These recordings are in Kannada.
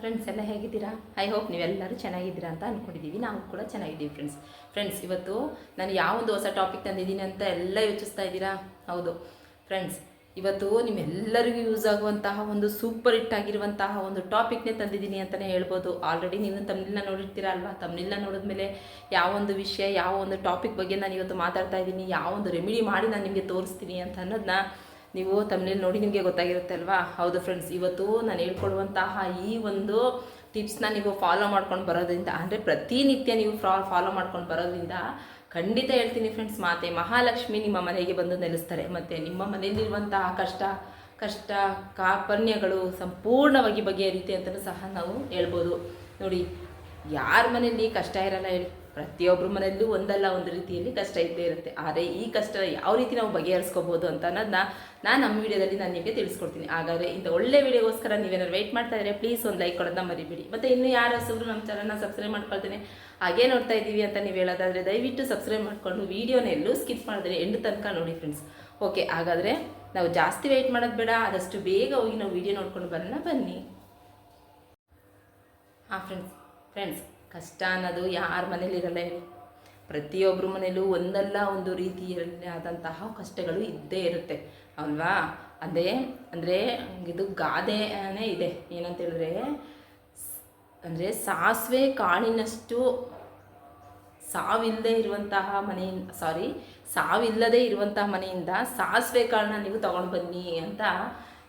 ಫ್ರೆಂಡ್ಸ್ ಎಲ್ಲ ಹೇಗಿದ್ದೀರಾ? ಐ ಹೋಪ್ ನೀವೆಲ್ಲರೂ ಚೆನ್ನಾಗಿದ್ದೀರಾ ಅಂತ ಅಂದ್ಕೊಂಡಿದ್ದೀವಿ ನಾವು ಕೂಡ ಚೆನ್ನಾಗಿದ್ದೀವಿ ಫ್ರೆಂಡ್ಸ್ ಫ್ರೆಂಡ್ಸ್ ಇವತ್ತು ನಾನು ಯಾವೊಂದು ಹೊಸ ಟಾಪಿಕ್ ತಂದಿದ್ದೀನಿ ಅಂತ ಎಲ್ಲ ಯೋಚಿಸ್ತಾ ಇದ್ದೀರಾ? ಹೌದು. ಫ್ರೆಂಡ್ಸ್ ಇವತ್ತು ನಿಮ್ಮೆಲ್ಲರಿಗೂ ಯೂಸ್ ಆಗುವಂತಹ ಒಂದು ಸೂಪರ್ ಹಿಟ್ ಆಗಿರುವಂತಹ ಒಂದು ಟಾಪಿಕ್ನೇ ತಂದಿದ್ದೀನಿ ಅಂತಲೇ ಹೇಳ್ಬೋದು. ಆಲ್ರೆಡಿ ನೀವು ತಮ್ಮನಿಲ್ಲ ನೋಡಿರ್ತೀರಾ ಅಲ್ವಾ? ನೋಡಿದ ನೋಡಿದ್ಮೇಲೆ ಯಾವ ಒಂದು ವಿಷಯ, ಯಾವ ಒಂದು ಟಾಪಿಕ್ ಬಗ್ಗೆ ನಾನು ಇವತ್ತು ಮಾತಾಡ್ತಾ ಇದ್ದೀನಿ, ಯಾವ ಒಂದು ರೆಮಿಡಿ ಮಾಡಿ ನಾನು ನಿಮಗೆ ತೋರಿಸ್ತೀನಿ ಅಂತ ಅನ್ನೋದನ್ನ ನೀವು ತಮ್ಮನೇಲಿ ನೋಡಿ ನಿಮಗೆ ಗೊತ್ತಾಗಿರುತ್ತೆ ಅಲ್ವಾ? ಹೌದು ಫ್ರೆಂಡ್ಸ್ ಇವತ್ತು ನಾನು ಹೇಳ್ಕೊಡುವಂತಹ ಈ ಒಂದು ಟಿಪ್ಸ್ನ ನೀವು ಫಾಲೋ ಮಾಡ್ಕೊಂಡು ಬರೋದ್ರಿಂದ, ಅಂದರೆ ಪ್ರತಿನಿತ್ಯ ನೀವು ಫ್ರಾ ಫಾಲೋ ಮಾಡ್ಕೊಂಡು ಬರೋದ್ರಿಂದ ಖಂಡಿತ ಹೇಳ್ತೀನಿ ಫ್ರೆಂಡ್ಸ್ ಮಾತೆ ಮಹಾಲಕ್ಷ್ಮಿ ನಿಮ್ಮ ಮನೆಗೆ ಬಂದು ನೆಲೆಸ್ತಾರೆ. ಮತ್ತು ನಿಮ್ಮ ಮನೆಯಲ್ಲಿರುವಂತಹ ಕಷ್ಟ ಕಷ್ಟ ಕಾಪರ್ಣ್ಯಗಳು ಸಂಪೂರ್ಣವಾಗಿ ಬಗೆಹರಿಯುತ್ತೆ ಅಂತಲೂ ಸಹ ನಾವು ಹೇಳ್ಬೋದು. ನೋಡಿ, ಯಾರ ಮನೆಯಲ್ಲಿ ಕಷ್ಟ ಇರಲ್ಲ ಹೇಳಿ. ಪ್ರತಿಯೊಬ್ಬರ ಮನೆಯಲ್ಲೂ ಒಂದಲ್ಲ ಒಂದು ರೀತಿಯಲ್ಲಿ ಕಷ್ಟ ಇದ್ದೇ ಇರುತ್ತೆ. ಆದರೆ ಈ ಕಷ್ಟ ಯಾವ ರೀತಿ ನಾವು ಬಗೆಹರಿಸ್ಕೋಬೋದು ಅಂತ ಅನ್ನೋದನ್ನ ನಾನು ನಮ್ಮ ವಿಡಿಯೋದಲ್ಲಿ ನಾನು ನಿಮಗೆ ತಿಳಿಸ್ಕೊಡ್ತೀನಿ. ಹಾಗಾದರೆ ಇಂಥ ಒಳ್ಳೆ ವಿಡಿಯೋಗೋಸ್ಕರ ನೀವೇನಾದ್ರು ವೆಯ್ಟ್ ಮಾಡ್ತಾ ಇದ್ರೆ ಪ್ಲೀಸ್ ಒಂದು ಲೈಕ್ ಕೊಡೋದನ್ನ ಮರಿಬೇಡಿ. ಮತ್ತು ಇನ್ನು ಯಾರು ನಮ್ಮ ಚಾನಲ್ನ ಸಬ್ಸ್ಕ್ರೈಬ್ ಮಾಡ್ಕೊಳ್ತೀನಿ, ಹಾಗೇ ನೋಡ್ತಾ ಇದ್ದೀವಿ ಅಂತ ನೀವು ಹೇಳೋದಾದರೆ ದಯವಿಟ್ಟು ಸಬ್ಸ್ಕ್ರೈಬ್ ಮಾಡಿಕೊಂಡು ವೀಡಿಯೋನ ಎಲ್ಲೂ ಸ್ಕಿಪ್ ಮಾಡಿದ್ರೆ ಎಂಡು ತನಕ ನೋಡಿ ಫ್ರೆಂಡ್ಸ್ ಓಕೆ ಹಾಗಾದರೆ ನಾವು ಜಾಸ್ತಿ ವೆಯ್ಟ್ ಮಾಡೋದು ಬೇಡ, ಆದಷ್ಟು ಬೇಗ ಹೋಗಿ ನಾವು ವೀಡಿಯೋ ನೋಡ್ಕೊಂಡು ಬರೋಣ. ಬನ್ನಿ. ಹಾಂ ಫ್ರೆಂಡ್ಸ್ ಫ್ರೆಂಡ್ಸ್ ಕಷ್ಟ ಅನ್ನೋದು ಯಾರ ಮನೇಲಿ ಇರಲ್ಲ ಹೇಳಿ. ಪ್ರತಿಯೊಬ್ಬರ ಮನೇಲೂ ಒಂದಲ್ಲ ಒಂದು ರೀತಿಯಲ್ಲಿ ಆದಂತಹ ಕಷ್ಟಗಳು ಇದ್ದೇ ಇರುತ್ತೆ. ಅಲ್ವಾ? ಅದೇ, ಅಂದರೆ ಇದು ಗಾದೆನೇ ಇದೆ. ಏನಂತ ಹೇಳಿದ್ರೆ, ಅಂದರೆ ಸಾಸಿವೆ ಕಾಳಿನಷ್ಟು ಸಾವಿಲ್ಲದೆ ಇರುವಂತಹ ಮನೆಯಿಂದ ಸಾರಿ ಸಾವಿಲ್ಲದೆ ಇರುವಂತಹ ಮನೆಯಿಂದ ಸಾಸಿವೆ ಕಾಳನ್ನ ನೀವು ತಗೊಂಡು ಬನ್ನಿ ಅಂತ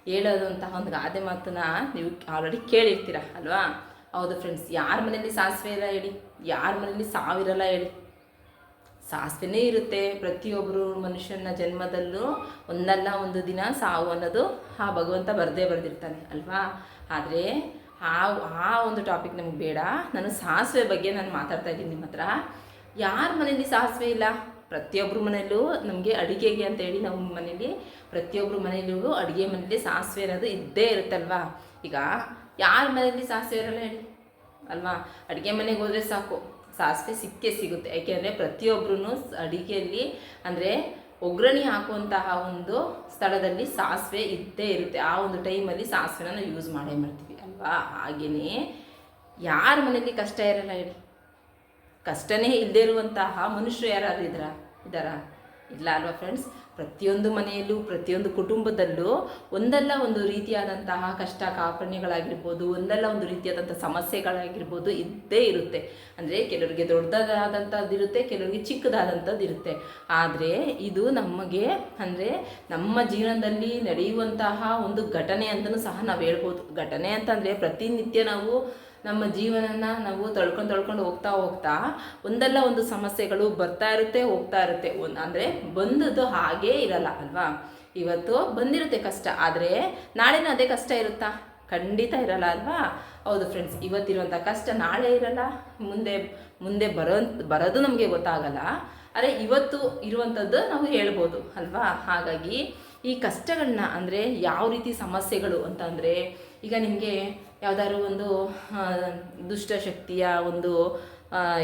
ಹೇಳೋದಂತಹ ಒಂದು ಗಾದೆ ಮಾತನ್ನ ನೀವು ಆಲ್ರೆಡಿ ಕೇಳಿರ್ತೀರ, ಅಲ್ವಾ? ಹೌದು ಫ್ರೆಂಡ್ಸ್ ಯಾರ ಮನೇಲಿ ಸಾಸಿವೆ ಇಲ್ಲ ಹೇಳಿ, ಯಾರ ಮನೇಲಿ ಸಾವಿರಲ್ಲ ಹೇಳಿ. ಸಾಸಿವೆನೇ ಇರುತ್ತೆ ಪ್ರತಿಯೊಬ್ಬರು ಮನುಷ್ಯನ ಜನ್ಮದಲ್ಲೂ ಒಂದಲ್ಲ ಒಂದು ದಿನ ಸಾವು ಅನ್ನೋದು ಆ ಭಗವಂತ ಬರದೇ ಬರೆದಿರ್ತಾನೆ, ಅಲ್ವಾ? ಆದರೆ ಆ ಆ ಒಂದು ಟಾಪಿಕ್ ನಮಗೆ ಬೇಡ. ನಾನು ಸಾಸಿವೆ ಬಗ್ಗೆ ನಾನು ಮಾತಾಡ್ತಾ ಇದ್ದೀನಿ ನಿಮ್ಮ ಹತ್ರ. ಯಾರ ಮನೇಲಿ ಸಾಸಿವೆ ಇಲ್ಲ? ಪ್ರತಿಯೊಬ್ಬರ ಮನೆಯಲ್ಲೂ ನಮಗೆ ಅಡುಗೆಗೆ ಅಂತೇಳಿ ನಮ್ಮ ಮನೇಲಿ ಪ್ರತಿಯೊಬ್ಬರ ಮನೆಯಲ್ಲೂ ಅಡುಗೆ ಮನೇಲಿ ಸಾಸಿವೆ ಅನ್ನೋದು ಇದ್ದೇ ಇರುತ್ತಲ್ವಾ? ಈಗ ಯಾರ ಮನೆಯಲ್ಲಿ ಸಾಸಿವೆ ಇರಲ್ಲ ಹೇಳಿ. ಅಲ್ವಾ? ಅಡುಗೆ ಮನೆಗೆ ಹೋದರೆ ಸಾಕು. ಸಾಸಿವೆ ಸಿಕ್ಕೇ ಸಿಗುತ್ತೆ. ಯಾಕೆಂದರೆ ಪ್ರತಿಯೊಬ್ಬರೂ ಅಡುಗೆಯಲ್ಲಿ ಅಂದರೆ ಒಗ್ಗರಣೆ ಹಾಕುವಂತಹ ಒಂದು ಸ್ಥಳದಲ್ಲಿ ಸಾಸಿವೆ ಇದ್ದೇ ಇರುತ್ತೆ. ಆ ಒಂದು ಟೈಮಲ್ಲಿ ಸಾಸಿವೆನ ನಾವು ಯೂಸ್ ಮಾಡೇ ಮಾಡ್ತೀವಿ. ಅಲ್ವಾ? ಹಾಗೆಯೇ ಯಾರ ಮನೆಯಲ್ಲಿ ಕಷ್ಟ ಇರಲ್ಲ ಹೇಳಿ. ಕಷ್ಟನೇ ಇಲ್ಲದೇ ಇರುವಂತಹ ಮನುಷ್ಯರು ಯಾರು ಇದ್ದಾರಾ ಇದ್ದಾರಾ? ಇಲ್ಲ ಅಲ್ವಾ ಫ್ರೆಂಡ್ಸ್ ಪ್ರತಿಯೊಂದು ಮನೆಯಲ್ಲೂ, ಪ್ರತಿಯೊಂದು ಕುಟುಂಬದಲ್ಲೂ ಒಂದಲ್ಲ ಒಂದು ರೀತಿಯಾದಂತಹ ಕಷ್ಟ ಕಾಪಣ್ಯಗಳಾಗಿರ್ಬೋದು, ಒಂದಲ್ಲ ಒಂದು ರೀತಿಯಾದಂಥ ಸಮಸ್ಯೆಗಳಾಗಿರ್ಬೋದು ಇದ್ದೇ ಇರುತ್ತೆ. ಅಂದರೆ ಕೆಲವರಿಗೆ ದೊಡ್ಡದಾದಂಥದ್ದು ಇರುತ್ತೆ, ಕೆಲವರಿಗೆ ಚಿಕ್ಕದಾದಂಥದ್ದು ಇರುತ್ತೆ. ಆದರೆ ಇದು ನಮಗೆ, ಅಂದರೆ ನಮ್ಮ ಜೀವನದಲ್ಲಿ ನಡೆಯುವಂತಹ ಒಂದು ಘಟನೆ ಅಂತಲೂ ಸಹ ನಾವು ಹೇಳ್ಬೋದು. ಘಟನೆ ಅಂತಂದರೆ ಪ್ರತಿನಿತ್ಯ ನಾವು ನಮ್ಮ ಜೀವನನ ನಾವು ತಳ್ಕೊಂಡು ತಳ್ಕೊಂಡು ಹೋಗ್ತಾ ಹೋಗ್ತಾ ಒಂದಲ್ಲ ಒಂದು ಸಮಸ್ಯೆಗಳು ಬರ್ತಾ ಇರುತ್ತೆ, ಹೋಗ್ತಾ ಇರುತ್ತೆ. ಒಂದು ಅಂದರೆ ಬಂದದ್ದು ಹಾಗೇ ಇರಲ್ಲ ಅಲ್ವಾ? ಇವತ್ತು ಬಂದಿರುತ್ತೆ ಕಷ್ಟ. ಆದರೆ ನಾಳೆನೂ ಅದೇ ಕಷ್ಟ ಇರುತ್ತಾ? ಖಂಡಿತ ಇರಲ್ಲ ಅಲ್ವಾ? ಹೌದು ಫ್ರೆಂಡ್ಸ್ ಇವತ್ತಿರುವಂಥ ಕಷ್ಟ ನಾಳೆ ಇರಲ್ಲ, ಮುಂದೆ ಮುಂದೆ ಬರೋ, ಬರೋದು ನಮಗೆ ಗೊತ್ತಾಗಲ್ಲ. ಆದರೆ ಇವತ್ತು ಇರುವಂಥದ್ದು ನಾವು ಹೇಳ್ಬೋದು ಅಲ್ವಾ? ಹಾಗಾಗಿ ಈ ಕಷ್ಟಗಳನ್ನ ಅಂದರೆ ಯಾವ ರೀತಿ ಸಮಸ್ಯೆಗಳು ಅಂತಂದರೆ ಈಗ ನಿಮಗೆ ಯಾವುದಾದ್ರು ಒಂದು ದುಷ್ಟಶಕ್ತಿಯ ಒಂದು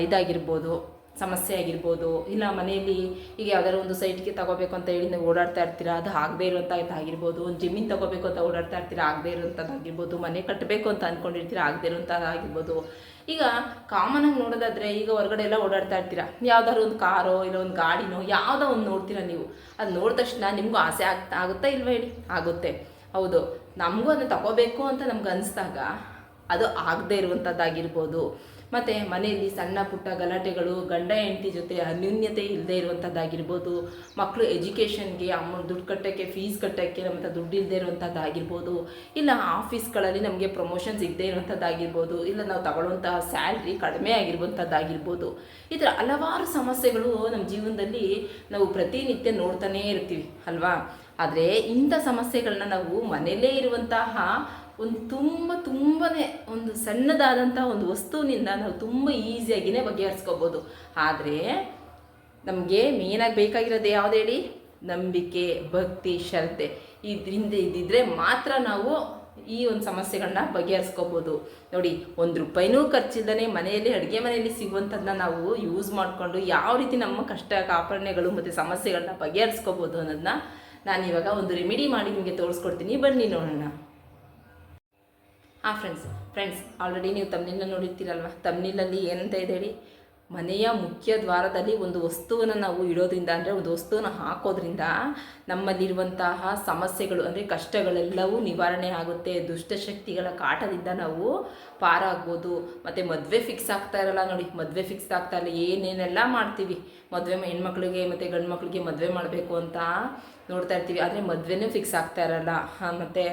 ಇದಾಗಿರ್ಬೋದು, ಸಮಸ್ಯೆ ಆಗಿರ್ಬೋದು, ಇಲ್ಲ ಮನೆಯಲ್ಲಿ ಈಗ ಯಾವ್ದಾದ್ರು ಒಂದು ಸೈಟ್ಗೆ ತಗೋಬೇಕು ಅಂತ ಹೇಳಿ ನೀವು ಓಡಾಡ್ತಾ ಇರ್ತೀರಾ, ಅದು ಆಗದೇ ಇರುವಂಥದ್ದಾಗಿರ್ಬೋದು ಒಂದು ಜಮೀನು ತಗೋಬೇಕು ಅಂತ ಓಡಾಡ್ತಾ ಇರ್ತೀರಾ, ಆಗದೇ ಇರುವಂಥದ್ದಾಗಿರ್ಬೋದು ಮನೆ ಕಟ್ಟಬೇಕು ಅಂತ ಅಂದ್ಕೊಂಡಿರ್ತೀರ ಆಗದೇ ಇರುವಂಥದ್ದಾಗಿರ್ಬೋದು ಈಗ ಕಾಮನಾಗಿ ನೋಡೋದಾದರೆ ಈಗ ಹೊರಗಡೆ ಎಲ್ಲ ಓಡಾಡ್ತಾ ಇರ್ತೀರಾ, ಯಾವ್ದಾದ್ರು ಒಂದು ಕಾರೋ ಇಲ್ಲ ಒಂದು ಗಾಡಿನೋ, ಯಾವುದೋ ಒಂದು ನೋಡ್ತೀರಾ ನೀವು, ಅದು ನೋಡಿದ ತಕ್ಷಣ ನಿಮಗೂ ಆಸೆ ಆಗ್ತಾ, ಆಗುತ್ತಾ ಇಲ್ವಾ ಹೇಳಿ? ಆಗುತ್ತೆ. ಹೌದು, ನಮಗೂ ಅದನ್ನು ತಗೋಬೇಕು ಅಂತ ನಮ್ಗೆ ಅನಿಸ್ದಾಗ ಅದು ಆಗದೇ ಇರುವಂಥದ್ದಾಗಿರ್ಬೋದು ಮತ್ತು ಮನೆಯಲ್ಲಿ ಸಣ್ಣ ಪುಟ್ಟ ಗಲಾಟೆಗಳು, ಗಂಡ ಹೆಂಡತಿ ಜೊತೆ ಅನ್ಯೂನ್ಯತೆ ಇಲ್ಲದೆ ಇರುವಂಥದ್ದಾಗಿರ್ಬೋದು ಮಕ್ಕಳು ಎಜುಕೇಷನ್ಗೆ ಅಮ್ಮ ದುಡ್ಡು ಕಟ್ಟೋಕ್ಕೆ, ಫೀಸ್ ಕಟ್ಟೋಕ್ಕೆ ನಮ್ಮಂಥ ದುಡ್ಡು ಇಲ್ಲದೆ ಇರುವಂಥದ್ದಾಗಿರ್ಬೋದು ಇಲ್ಲ ಆಫೀಸ್ಗಳಲ್ಲಿ ನಮಗೆ ಪ್ರಮೋಷನ್ ಸಿಗದೇ ಇರುವಂಥದ್ದಾಗಿರ್ಬೋದು ಇಲ್ಲ ನಾವು ತಗೊಳ್ಳುವಂತಹ ಸ್ಯಾಲ್ರಿ ಕಡಿಮೆ ಆಗಿರುವಂಥದ್ದಾಗಿರ್ಬೋದು ಈ ಥರ ಹಲವಾರು ಸಮಸ್ಯೆಗಳು ನಮ್ಮ ಜೀವನದಲ್ಲಿ ನಾವು ಪ್ರತಿನಿತ್ಯ ನೋಡ್ತಾನೇ ಇರ್ತೀವಿ, ಅಲ್ವಾ? ಆದರೆ ಇಂಥ ಸಮಸ್ಯೆಗಳನ್ನ ನಾವು ಮನೆಯಲ್ಲೇ ಇರುವಂತಹ ಒಂದು ತುಂಬ ತುಂಬಾ ಒಂದು ಸಣ್ಣದಾದಂತಹ ಒಂದು ವಸ್ತುವಿನಿಂದ ನಾವು ತುಂಬ ಈಸಿಯಾಗಿಯೇ ಬಗೆಹರಿಸ್ಕೋಬೋದು. ಆದರೆ ನಮಗೆ ಮೇನಾಗಿ ಬೇಕಾಗಿರೋದು ಯಾವ್ದು ಹೇಳಿ? ನಂಬಿಕೆ, ಭಕ್ತಿ, ಶ್ರದ್ಧೆ. ಇದರಿಂದ ಇದ್ದಿದ್ರೆ ಮಾತ್ರ ನಾವು ಈ ಒಂದು ಸಮಸ್ಯೆಗಳನ್ನ ಬಗೆಹರಿಸ್ಕೋಬೋದು. ನೋಡಿ, ಒಂದು ರೂಪಾಯಿನೂ ಖರ್ಚಿಲ್ಲದೆ ಮನೆಯಲ್ಲಿ, ಅಡುಗೆ ಮನೆಯಲ್ಲಿ ಸಿಗುವಂಥದ್ದನ್ನ ನಾವು ಯೂಸ್ ಮಾಡಿಕೊಂಡು ಯಾವ ರೀತಿ ನಮ್ಮ ಕಷ್ಟ ಕಾಪರ್ಣೆಗಳು ಮತ್ತು ಸಮಸ್ಯೆಗಳನ್ನ ಬಗೆಹರಿಸ್ಕೋಬೋದು ಅನ್ನೋದನ್ನ ನಾನು ಇವಾಗ ಒಂದು ರೆಮಿಡಿ ಮಾಡಿ ನಿಮಗೆ ತೋರಿಸ್ಕೊಡ್ತೀನಿ. ಬನ್ನಿ ನೋಡೋಣ. ಹಾಂ ಫ್ರೆಂಡ್ಸ್ ಫ್ರೆಂಡ್ಸ್ ಆಲ್ರೆಡಿ ನೀವು ತಮ್ನಿಲ್ಲ ನೋಡಿರ್ತೀರಲ್ವ? ತಮ್ನಿಲಲ್ಲಿ ಏನಂತ ಇದೆ ಹೇಳಿ ಮನೆಯ ಮುಖ್ಯ ದ್ವಾರದಲ್ಲಿ ಒಂದು ವಸ್ತುವನ್ನು ನಾವು ಇಡೋದ್ರಿಂದ, ಅಂದರೆ ಒಂದು ವಸ್ತುವನ್ನು ಹಾಕೋದ್ರಿಂದ ನಮ್ಮಲ್ಲಿರುವಂತಹ ಸಮಸ್ಯೆಗಳು, ಅಂದರೆ ಕಷ್ಟಗಳೆಲ್ಲವೂ ನಿವಾರಣೆ ಆಗುತ್ತೆ. ದುಷ್ಟಶಕ್ತಿಗಳ ಕಾಟದಿಂದ ನಾವು ಪಾರಾಗ್ಬೋದು. ಮತ್ತು ಮದುವೆ ಫಿಕ್ಸ್ ಆಗ್ತಾ ಇರಲ್ಲ ನೋಡಿ, ಮದುವೆ ಫಿಕ್ಸ್ ಆಗ್ತಾ ಇಲ್ಲ, ಏನೇನೆಲ್ಲ ಮಾಡ್ತೀವಿ. ಮದುವೆ ಹೆಣ್ಮಕ್ಳಿಗೆ ಮತ್ತು ಗಂಡು ಮಕ್ಕಳಿಗೆ ಮದುವೆ ಮಾಡಬೇಕು ಅಂತ ನೋಡ್ತಾ ಇರ್ತೀವಿ. ಆದರೆ ಮದುವೆನೂ ಫಿಕ್ಸ್ ಆಗ್ತಾ ಇರಲ್ಲ. ಮತ್ತು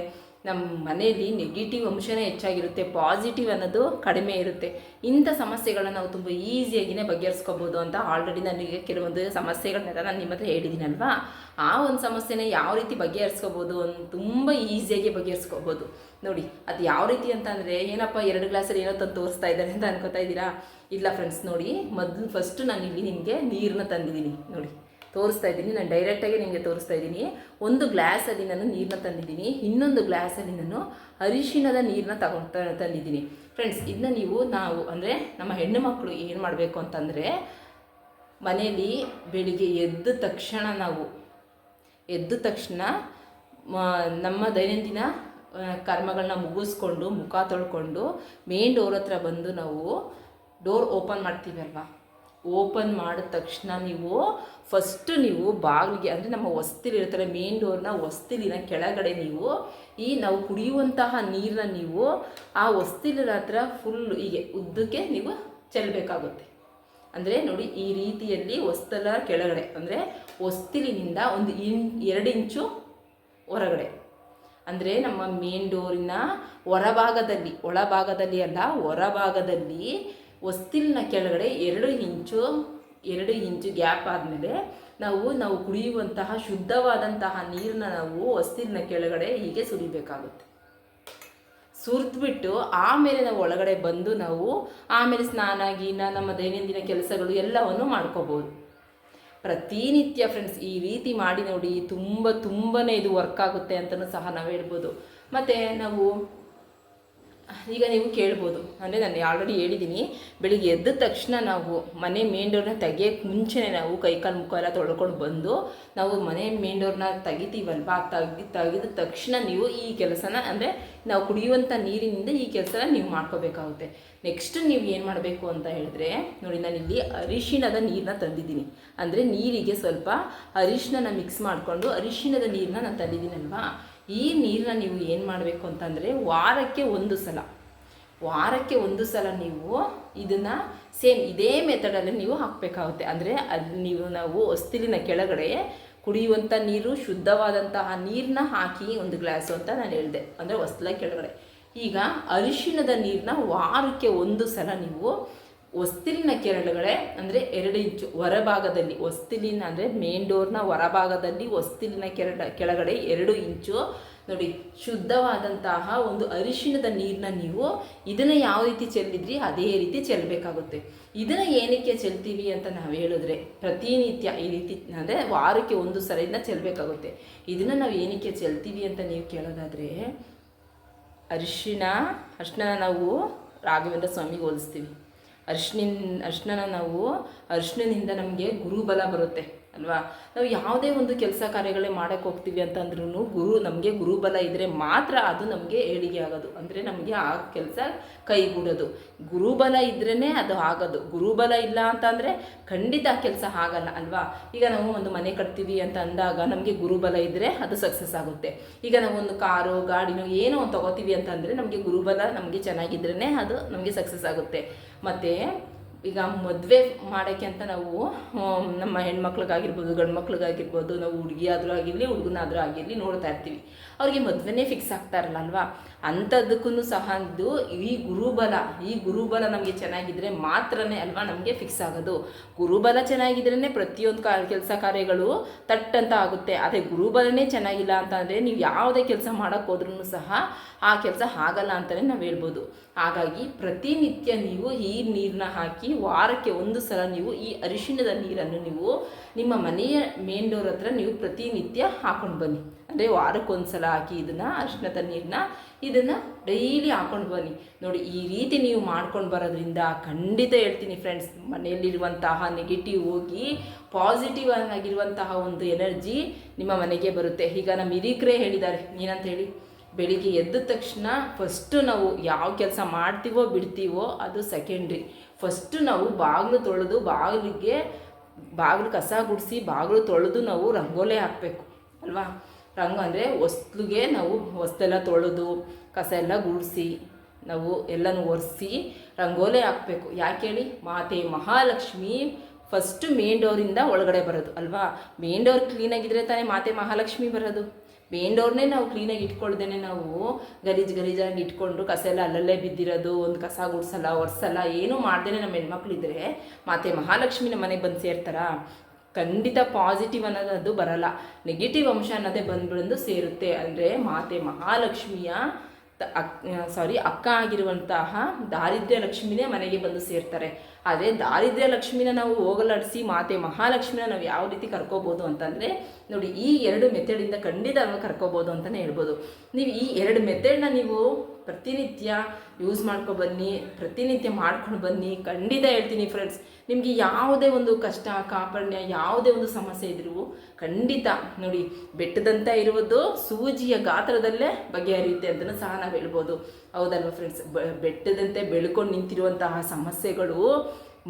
ನಮ್ಮ ಮನೆಯಲ್ಲಿ ನೆಗೆಟಿವ್ ಅಂಶನೇ ಹೆಚ್ಚಾಗಿರುತ್ತೆ ಪಾಸಿಟಿವ್ ಅನ್ನೋದು ಕಡಿಮೆ ಇರುತ್ತೆ. ಇಂಥ ಸಮಸ್ಯೆಗಳನ್ನ ನಾವು ತುಂಬ ಈಸಿಯಾಗಿಯೇ ಬಗೆಹರಿಸ್ಕೋಬೋದು ಅಂತ ಆಲ್ರೆಡಿ ನನಗೆ ಕೆಲವೊಂದು ಸಮಸ್ಯೆಗಳನ್ನೆಲ್ಲ ನಾನು ನಿಮ್ಮ ಹತ್ರ ಹೇಳಿದ್ದೀನಲ್ವಾ? ಆ ಒಂದು ಸಮಸ್ಯೆನ ಯಾವ ರೀತಿ ಬಗೆಹರಿಸ್ಕೋಬೋದು ಒಂದು ತುಂಬ ಈಸಿಯಾಗಿ ಬಗೆಹರಿಸ್ಕೋಬೋದು. ನೋಡಿ, ಅದು ಯಾವ ರೀತಿ ಅಂತಂದರೆ ಏನಪ್ಪ ಎರಡು ಗ್ಲಾಸಲ್ಲಿ ಏನೋ ತಂದು ತೋರಿಸ್ತಾ ಇದ್ದಾರೆ ಅಂತ ಅನ್ಕೋತಾ ಇದ್ದೀರಾ? ಇಲ್ಲ ಫ್ರೆಂಡ್ಸ್ ನೋಡಿ, ಮೊದಲು ಫಸ್ಟು ನಾನು ಇಲ್ಲಿ ನಿಮಗೆ ನೀರನ್ನ ತಂದಿದ್ದೀನಿ, ನೋಡಿ. ತೋರಿಸ್ತಾ ಇದ್ದೀನಿ. ನಾನು ಡೈರೆಕ್ಟಾಗಿ ನಿಮಗೆ ತೋರಿಸ್ತಾ ಇದ್ದೀನಿ. ಒಂದು ಗ್ಲಾಸಲ್ಲಿ ನಾನು ನೀರನ್ನ ತಂದಿದ್ದೀನಿ. ಇನ್ನೊಂದು ಗ್ಲಾಸಲ್ಲಿ ನಾನು ಅರಿಶಿಣದ ನೀರನ್ನ ತಗೊಂಡು ತಂದಿದ್ದೀನಿ. ಫ್ರೆಂಡ್ಸ್ ಇದನ್ನ ನೀವು ನಾವು ಅಂದರೆ ನಮ್ಮ ಹೆಣ್ಣು ಮಕ್ಕಳು ಏನು ಮಾಡಬೇಕು ಅಂತಂದರೆ ಮನೆಯಲ್ಲಿ ಬೆಳಿಗ್ಗೆ ಎದ್ದ ತಕ್ಷಣ ನಾವು, ಎದ್ದ ತಕ್ಷಣ ನಮ್ಮ ದೈನಂದಿನ ಕರ್ಮಗಳನ್ನ ಮುಗಿಸ್ಕೊಂಡು ಮುಖ ತೊಳ್ಕೊಂಡು ಮೇನ್ ಡೋರ್ ಹತ್ರ ಬಂದು ನಾವು ಡೋರ್ ಓಪನ್ ಮಾಡ್ತೀವಿ ಅಲ್ವಾ ಓಪನ್ ಮಾಡಿದ ತಕ್ಷಣ ನೀವು ಫಸ್ಟು ನೀವು ಬಾಗಿಲಿಗೆ, ಅಂದರೆ ನಮ್ಮ ಇರ್ತಾರೆ ಮೇನ್ ಡೋರ್ನ ಹೊಸ್ತಿಲಿನ ಕೆಳಗಡೆ ನೀವು ಈ ನಾವು ಕುಡಿಯುವಂತಹ ನೀರನ್ನ ನೀವು ಆ ಹೊಸ್ತಿಲಿನ ಹತ್ರ ಫುಲ್ ಹೀಗೆ ಉದ್ದಕ್ಕೆ ನೀವು ಚೆಲ್ಲಬೇಕಾಗುತ್ತೆ. ಅಂದರೆ ನೋಡಿ ಈ ರೀತಿಯಲ್ಲಿ ಹೊಸ್ತಲ ಕೆಳಗಡೆ, ಅಂದರೆ ಹೊಸ್ತಿಲಿನಿಂದ ಒಂದು ಇನ್, ಎರಡು ಇಂಚು ಹೊರಗಡೆ. ಅಂದರೆ ನಮ್ಮ ಮೇನ್ ಡೋರಿನ ಹೊರಭಾಗದಲ್ಲಿ, ಒಳಭಾಗದಲ್ಲಿ ಅಲ್ಲ, ಹೊರಭಾಗದಲ್ಲಿ ಹೊಸ್ತಿಲಿನ ಕೆಳಗಡೆ ಎರಡು ಇಂಚು ಎರಡು ಇಂಚು ಗ್ಯಾಪ್ ಆದಮೇಲೆ ನಾವು ನಾವು ಕುಡಿಯುವಂತಹ ಶುದ್ಧವಾದಂತಹ ನೀರನ್ನ ನಾವು ಹೊಸ್ತಿಲಿನ ಕೆಳಗಡೆ ಹೀಗೆ ಸುರಿಬೇಕಾಗುತ್ತೆ. ಸುರಿದ್ಬಿಟ್ಟು ಆಮೇಲೆ ನಾವು ಒಳಗಡೆ ಬಂದು ನಾವು ಆಮೇಲೆ ಸ್ನಾನ, ಗೀನ, ನಮ್ಮ ದೈನಂದಿನ ಕೆಲಸಗಳು ಎಲ್ಲವನ್ನು ಮಾಡ್ಕೋಬೋದು. ಪ್ರತಿನಿತ್ಯ ಫ್ರೆಂಡ್ಸ್ ಈ ರೀತಿ ಮಾಡಿ ನೋಡಿ, ತುಂಬ ತುಂಬಾ ಇದು ವರ್ಕ್ ಆಗುತ್ತೆ ಅಂತಲೂ ಸಹ ನಾವು ಹೇಳ್ಬೋದು. ಮತ್ತು ನಾವು ಈಗ ನೀವು ಕೇಳ್ಬೋದು. ಅಂದರೆ ನಾನು ಆಲ್ರೆಡಿ ಹೇಳಿದ್ದೀನಿ ಬೆಳಿಗ್ಗೆ ಎದ್ದ ತಕ್ಷಣ ನಾವು ಮನೆ ಮೇನ್ ಡೋರ್ನ ತೆಗಿಯೋಕ್ಕೆ ಮುಂಚೆನೇ ನಾವು ಕೈಕಾಲು ಮುಖ ಎಲ್ಲ ತೊಳ್ಕೊಂಡು ಬಂದು ನಾವು ಮನೆ ಮೇನ್ ತೆಗಿತೀವಲ್ವಾ? ತೆಗಿ, ತೆಗೆದ ತಕ್ಷಣ ನೀವು ಈ ಕೆಲಸನ ಅಂದರೆ ನಾವು ಕುಡಿಯುವಂಥ ನೀರಿನಿಂದ ಈ ಕೆಲಸನ ನೀವು ಮಾಡ್ಕೋಬೇಕಾಗುತ್ತೆ. ನೆಕ್ಸ್ಟ್ ನೀವು ಏನು ಮಾಡಬೇಕು ಅಂತ ಹೇಳಿದ್ರೆ, ನೋಡಿ ನಾನು ಇಲ್ಲಿ ಅರಿಶಿಣದ ನೀರನ್ನ ತಂದಿದ್ದೀನಿ. ಅಂದರೆ ನೀರಿಗೆ ಸ್ವಲ್ಪ ಅರಿಶಿಣನ ಮಿಕ್ಸ್ ಮಾಡಿಕೊಂಡು ಅರಿಶಿಣದ ನೀರನ್ನ ನಾನು ತಂದಿದ್ದೀನಲ್ವಾ? ಈ ನೀರನ್ನ ನೀವು ಏನು ಮಾಡಬೇಕು ಅಂತಂದರೆ ವಾರಕ್ಕೆ ಒಂದು ಸಲ. ವಾರಕ್ಕೆ ಒಂದು ಸಲ ನೀವು ಇದನ್ನು ಸೇಮ್ ಇದೇ ಮೆಥಡಲ್ಲಿ ನೀವು ಹಾಕಬೇಕಾಗುತ್ತೆ. ಅಂದರೆ ಅದು ನೀವು ನಾವು ಹೊಸ್ತಿಲಿನ ಕೆಳಗಡೆ ಕುಡಿಯುವಂಥ ನೀರು, ಶುದ್ಧವಾದಂತಹ ನೀರನ್ನ ಹಾಕಿ ಒಂದು ಗ್ಲಾಸು ಅಂತ ನಾನು ಹೇಳಿದೆ. ಅಂದರೆ ಹೊಸ್ತಿಲ ಕೆಳಗಡೆ. ಈಗ ಅರಿಶಿಣದ ನೀರನ್ನ ವಾರಕ್ಕೆ ಒಂದು ಸಲ ನೀವು ಹೊಸ್ತಿಲಿನ ಕೆರಳುಗಳೇ ಅಂದರೆ ಎರಡು ಇಂಚು ಹೊರಭಾಗದಲ್ಲಿ, ಹೊಸ್ತಿಲಿನ ಅಂದರೆ ಮೇನ್ ಡೋರ್ನ ಹೊರಭಾಗದಲ್ಲಿ ಹೊಸ್ತಿಲಿನ ಕೆರಡ, ಕೆಳಗಡೆ ಎರಡು ಇಂಚು. ನೋಡಿ, ಶುದ್ಧವಾದಂತಹ ಒಂದು ಅರಿಶಿಣದ ನೀರನ್ನ ನೀವು ಇದನ್ನು ಯಾವ ರೀತಿ ಚೆಲ್ಲಿದ್ರಿ, ಅದೇ ರೀತಿ ಚೆಲ್ಲಬೇಕಾಗುತ್ತೆ. ಇದನ್ನು ಏನಕ್ಕೆ ಚೆಲ್ತೀವಿ ಅಂತ ನಾವು ಹೇಳಿದ್ರೆ, ಪ್ರತಿನಿತ್ಯ ಈ ರೀತಿ ಅಂದರೆ ವಾರಕ್ಕೆ ಒಂದು ಸಲ ಚೆಲ್ಲಬೇಕಾಗುತ್ತೆ ಇದನ್ನು ನಾವು ಏನಕ್ಕೆ ಚೆಲ್ತೀವಿ ಅಂತ ನೀವು ಕೇಳೋದಾದರೆ, ಅರಿಶಿಣ ಅರಿಶಿನ ನಾವು ರಾಘವೇಂದ್ರ ಸ್ವಾಮಿಗೆ ಹೋಲಿಸ್ತೀವಿ. ಅರಿಶಿನಿನ ಅರ್ಶಿನ ನಾವು ಅರ್ಶಿನಿಂದ ನಮಗೆ ಗುರುಬಲ ಬರುತ್ತೆ, ಅಲ್ವಾ? ನಾವು ಯಾವುದೇ ಒಂದು ಕೆಲಸ ಕಾರ್ಯಗಳೇ ಮಾಡೋಕ್ಕೆ ಹೋಗ್ತೀವಿ ಅಂತಂದ್ರೂ ಗುರು ನಮಗೆ ಗುರುಬಲ ಇದ್ದರೆ ಮಾತ್ರ ಅದು ನಮಗೆ ಏಳಿಗೆ ಆಗೋದು. ಅಂದರೆ ನಮಗೆ ಆ ಕೆಲಸ ಕೈಗೂಡೋದು. ಗುರುಬಲ ಇದ್ರೇ ಅದು ಆಗೋದು. ಗುರುಬಲ ಇಲ್ಲ ಅಂತಂದರೆ ಖಂಡಿತ ಆ ಕೆಲಸ ಆಗಲ್ಲ, ಅಲ್ವಾ? ಈಗ ನಾವು ಒಂದು ಮನೆ ಕಟ್ತೀವಿ ಅಂತ ಅಂದಾಗ ನಮಗೆ ಗುರುಬಲ ಇದ್ದರೆ ಅದು ಸಕ್ಸಸ್ ಆಗುತ್ತೆ. ಈಗ ನಾವು ಒಂದು ಕಾರು, ಗಾಡಿನೋ ಏನೋ ಒಂದು ತೊಗೋತೀವಿ ಅಂತಂದರೆ ನಮಗೆ ಗುರುಬಲ ನಮಗೆ ಚೆನ್ನಾಗಿದ್ರೇ ಅದು ನಮಗೆ ಸಕ್ಸಸ್ ಆಗುತ್ತೆ. ಮತ್ತು ಈಗ ಮದುವೆ ಮಾಡೋಕ್ಕೆ ಅಂತ ನಾವು ನಮ್ಮ ಹೆಣ್ಮಕ್ಳಿಗಾಗಿರ್ಬೋದು ಗಂಡು ಮಕ್ಳಿಗಾಗಿರ್ಬೋದು ನಾವು ಹುಡುಗಿ ಆದರೂ ಆಗಿರಲಿ, ಹುಡುಗನಾದರೂ ಆಗಿರಲಿ ನೋಡ್ತಾ ಇರ್ತೀವಿ. ಅವ್ರಿಗೆ ಮದುವೆನೇ ಫಿಕ್ಸ್ ಆಗ್ತಾ ಇರಲ್ಲ ಅಲ್ವಾ? ಅಂಥದ್ದಕ್ಕೂ ಸಹ ಇದು ಈ ಗುರುಬಲ ಈ ಗುರುಬಲ ನಮಗೆ ಚೆನ್ನಾಗಿದ್ದರೆ ಮಾತ್ರನೇ ಅಲ್ವಾ ನಮಗೆ ಫಿಕ್ಸ್ ಆಗೋದು. ಗುರುಬಲ ಚೆನ್ನಾಗಿದ್ರೇ ಪ್ರತಿಯೊಂದು ಕಾ, ಕೆಲಸ ಕಾರ್ಯಗಳು ತಟ್ಟಂತ ಆಗುತ್ತೆ. ಅದೇ ಗುರುಬಲನೇ ಚೆನ್ನಾಗಿಲ್ಲ ಅಂತಂದರೆ ನೀವು ಯಾವುದೇ ಕೆಲಸ ಮಾಡೋಕ್ಕೆ ಹೋದ್ರೂ ಸಹ ಆ ಕೆಲಸ ಆಗಲ್ಲ ಅಂತಲೇ ನಾವು ಹೇಳ್ಬೋದು. ಹಾಗಾಗಿ ಪ್ರತಿನಿತ್ಯ ನೀವು ಈ ನೀರನ್ನ ಹಾಕಿ ವಾರಕ್ಕೆ ಒಂದು ಸಲ ನೀವು ಈ ಅರಿಶಿಣದ ನೀರನ್ನು ನೀವು ನಿಮ್ಮ ಮನೆಯ ಮೇನ್ ಡೋರ್ ಹತ್ರ ನೀವು ಪ್ರತಿನಿತ್ಯ ಹಾಕೊಂಡು ಬನ್ನಿ. ಅಂದರೆ ವಾರಕ್ಕೊಂದು ಸಲ ಹಾಕಿ ಇದನ್ನು ಅರಿಶಿಣದ ನೀರನ್ನ ಇದನ್ನು ಡೈಲಿ ಹಾಕ್ಕೊಂಡು ಬನ್ನಿ. ನೋಡಿ, ಈ ರೀತಿ ನೀವು ಮಾಡ್ಕೊಂಡು ಬರೋದ್ರಿಂದ ಖಂಡಿತ ಹೇಳ್ತೀನಿ ಫ್ರೆಂಡ್ಸ್ ಮನೆಯಲ್ಲಿರುವಂತಹ ನೆಗೆಟಿವ್ ಹೋಗಿ ಪಾಸಿಟಿವ್ ಆಗಿರುವಂತಹ ಒಂದು ಎನರ್ಜಿ ನಿಮ್ಮ ಮನೆಗೆ ಬರುತ್ತೆ. ಈಗ ನಮ್ಮ ಹಿರಿಕರೇ ಹೇಳಿದ್ದಾರೆ ಏನಂತ ಹೇಳಿ, ಬೆಳಿಗ್ಗೆ ಎದ್ದ ತಕ್ಷಣ ಫಸ್ಟು ನಾವು ಯಾವ ಕೆಲಸ ಮಾಡ್ತೀವೋ ಬಿಡ್ತೀವೋ ಅದು ಸೆಕೆಂಡ್ರಿ ಫಸ್ಟು ನಾವು ಬಾಗಿಲು ತೊಳೆದು ಬಾಗಿಲಿಗೆ ಬಾಗಿಲು ಕಸ ಗುಡಿಸಿ ಬಾಗಿಲು ತೊಳೆದು ನಾವು ರಂಗೋಲೆ ಹಾಕಬೇಕು, ಅಲ್ವಾ? ರಂಗ ಅಂದರೆ ಹೊಸ್ಲಿಗೆ ನಾವು ಹೊಸ್ತೆಲ್ಲ ತೊಳೆದು ಕಸ ಎಲ್ಲ ಗುಡಿಸಿ, ನಾವು ಎಲ್ಲನೂ ಒರೆಸಿ ರಂಗೋಲೆ ಹಾಕಬೇಕು. ಯಾಕೆ ಹೇಳಿ? ಮಾತೆ ಮಹಾಲಕ್ಷ್ಮಿ ಫಸ್ಟು ಮೇನ್ ಡೋರಿಂದ ಒಳಗಡೆ ಬರೋದು, ಅಲ್ವಾ? ಮೇನ್ ಡೋರ್ ಕ್ಲೀನಾಗಿದ್ದರೆ ತಾನೇ ಮಾತೆ ಮಹಾಲಕ್ಷ್ಮಿ ಬರೋದು. ಮೇನ್ ಡೋರ್ನೇ ನಾವು ಕ್ಲೀನಾಗಿ ಇಟ್ಕೊಳ್ದೇನೆ ನಾವು ಗಲೀಜು ಗಲೀಜಾಗಿ ಇಟ್ಕೊಂಡು ಕಸ ಎಲ್ಲ ಅಲ್ಲಲ್ಲೇ ಬಿದ್ದಿರೋದು, ಒಂದು ಕಸ ಗುಡ್ಸಲ್ಲ, ಒರೆಸಲ್ಲ, ಏನೂ ಮಾಡ್ದೇನೆ ನಮ್ಮ ಹೆಣ್ಮಕ್ಳಿದ್ರೆ ಮಾತೆ ಮಹಾಲಕ್ಷ್ಮಿ ನಮ್ಮ ಮನೆಗೆ ಬಂದು ಸೇರ್ತಾರಾ? ಖಂಡಿತ ಪಾಸಿಟಿವ್ ಅನ್ನೋದು ಅದು ಬರಲ್ಲ. ನೆಗೆಟಿವ್ ಅಂಶ ಅನ್ನೋದೇ ಬಂದ್ಬಿಡಂದು ಸೇರುತ್ತೆ. ಅಂದರೆ ಮಾತೆ ಮಹಾಲಕ್ಷ್ಮಿಯ ಅಕ್ ಸಾರಿ ಅಕ್ಕ ಆಗಿರುವಂತಹ ದಾರಿದ್ರ್ಯ ಲಕ್ಷ್ಮಿನೇ ಮನೆಗೆ ಬಂದು ಸೇರ್ತಾರೆ. ಆದರೆ ದಾರಿದ್ರ್ಯ ಲಕ್ಷ್ಮಿನ ನಾವು ಹೋಗಲಾಡಿಸಿ ಮಾತೆ ಮಹಾಲಕ್ಷ್ಮಿನ ನಾವು ಯಾವ ರೀತಿ ಕರ್ಕೋಬೋದು ಅಂತಂದರೆ, ನೋಡಿ ಈ ಎರಡು ಮೆಥಡಿಂದ ಖಂಡಿತ ನಾವು ಕರ್ಕೋಬೋದು ಅಂತಲೇ ಹೇಳ್ಬೋದು. ನೀವು ಈ ಎರಡು ಮೆಥಡ್ನ ನೀವು ಪ್ರತಿನಿತ್ಯ ಯೂಸ್ ಮಾಡ್ಕೊ ಬನ್ನಿ, ಪ್ರತಿನಿತ್ಯ ಮಾಡ್ಕೊಂಡು ಬನ್ನಿ. ಖಂಡಿತ ಹೇಳ್ತೀನಿ ಫ್ರೆಂಡ್ಸ್ ನಿಮಗೆ ಯಾವುದೇ ಒಂದು ಕಷ್ಟ ಕಾಪಣ್ಯ ಯಾವುದೇ ಒಂದು ಸಮಸ್ಯೆ ಇದ್ರೂ ಖಂಡಿತ ನೋಡಿ, ಬೆಟ್ಟದಂತ ಇರುವುದು ಸೂಜಿಯ ಗಾತ್ರದಲ್ಲೇ ಬಗೆಹರಿಯುತ್ತೆ ಅಂತಲೂ ಸಹ ನಾವು ಹೇಳ್ಬೋದು. ಹೌದಲ್ವ ಫ್ರೆಂಡ್ಸ್ ಬೆಟ್ಟದಂತೆ ಬೆಳ್ಕೊಂಡು ನಿಂತಿರುವಂತಹ ಸಮಸ್ಯೆಗಳು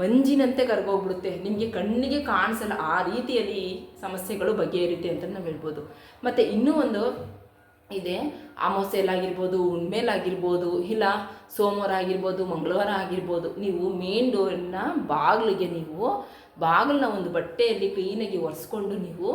ಮಂಜಿನಂತೆ ಕರ್ಗೋಗ್ಬಿಡುತ್ತೆ. ನಿಮಗೆ ಕಣ್ಣಿಗೆ ಕಾಣಿಸಲ್ಲ ಆ ರೀತಿಯಲ್ಲಿ ಸಮಸ್ಯೆಗಳು ಬಗೆಹರಿಯುತ್ತೆ ಅಂತ ನಾವು ಹೇಳ್ಬೋದು. ಮತ್ತು ಇನ್ನೂ ಒಂದು ಇದೆ. ಅಮಾವಾಸ್ಯೆಲಾಗಿರ್ಬೋದು ಹುಣ್ಮೇಲಾಗಿರ್ಬೋದು ಇಲ್ಲ ಸೋಮವಾರ ಆಗಿರ್ಬೋದು ಮಂಗಳವಾರ ಆಗಿರ್ಬೋದು ನೀವು ಮೇನ್ ಡೋರ್ನ ಬಾಗಿಲಿಗೆ ನೀವು ಬಾಗಿಲನ್ನ ಒಂದು ಬಟ್ಟೆಯಲ್ಲಿ ಕ್ಲೀನಾಗಿ ಒರೆಸ್ಕೊಂಡು ನೀವು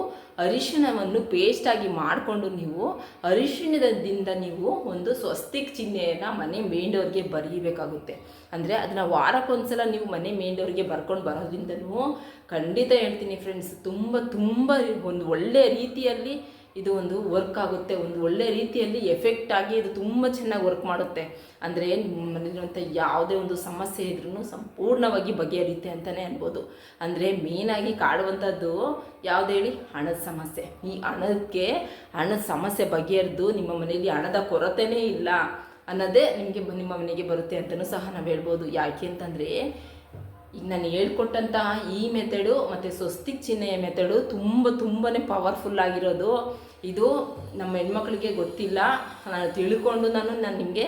ಅರಿಶಿಣವನ್ನು ಪೇಸ್ಟಾಗಿ ಮಾಡಿಕೊಂಡು ನೀವು ಅರಿಶಿಣದಿಂದ ನೀವು ಒಂದು ಸ್ವಸ್ತಿಕ್ ಚಿಹ್ನೆಯನ್ನು ಮನೆ ಮೇಂಡೋರಿಗೆ ಡೋರ್ಗೆ ಬರೀಬೇಕಾಗುತ್ತೆ. ಅಂದರೆ ಅದನ್ನು ವಾರಕ್ಕೊಂದ್ಸಲ ನೀವು ಮನೆ ಮೇಂಡೋರಿಗೆ ಡೋರ್ಗೆ ಬರ್ಕೊಂಡು ಬರೋದ್ರಿಂದನೂ ಖಂಡಿತ ಹೇಳ್ತೀನಿ ಫ್ರೆಂಡ್ಸ್ ತುಂಬ ತುಂಬ ಒಂದು ಒಳ್ಳೆಯ ರೀತಿಯಲ್ಲಿ ಇದು ಒಂದು ವರ್ಕ್ ಆಗುತ್ತೆ, ಒಂದು ಒಳ್ಳೆ ರೀತಿಯಲ್ಲಿ ಎಫೆಕ್ಟ್ ಆಗಿ ಇದು ತುಂಬ ಚೆನ್ನಾಗಿ ವರ್ಕ್ ಮಾಡುತ್ತೆ. ಅಂದರೆ ನಿಮ್ಮ ಮನೆಯಲ್ಲಿರುವಂಥ ಯಾವುದೇ ಒಂದು ಸಮಸ್ಯೆ ಇದ್ರೂ ಸಂಪೂರ್ಣವಾಗಿ ಬಗೆಹರಿಯುತ್ತೆ ಅಂತಲೇ ಅನ್ಬೋದು. ಅಂದರೆ ಮೇನಾಗಿ ಕಾಡುವಂಥದ್ದು ಯಾವುದು ಹೇಳಿ? ಹಣದ ಸಮಸ್ಯೆ. ಈ ಹಣಕ್ಕೆ, ಹಣದ ಸಮಸ್ಯೆ ಬಗೆಹರಿದು ನಿಮ್ಮ ಮನೆಯಲ್ಲಿ ಹಣದ ಕೊರತೆನೇ ಇಲ್ಲ ಅನ್ನೋದೇ ನಿಮಗೆ, ನಿಮ್ಮ ಮನೆಗೆ ಬರುತ್ತೆ ಅಂತಲೂ ಸಹ ನಾವು ಹೇಳ್ಬೋದು. ಯಾಕೆ ಅಂತಂದರೆ ಈಗ ನಾನು ಹೇಳ್ಕೊಟ್ಟಂತಹ ಈ ಮೆಥಡು ಮತ್ತು ಸ್ವಸ್ತಿ ಚಿಹ್ನೆಯ ಮೆಥಡು ತುಂಬ ತುಂಬಾ ಪವರ್ಫುಲ್ ಆಗಿರೋದು. ಇದು ನಮ್ಮ ಹೆಣ್ಮಕ್ಳಿಗೆ ಗೊತ್ತಿಲ್ಲ. ನಾನು ತಿಳ್ಕೊಂಡು ನಾನು ನಾನು ನಿಮಗೆ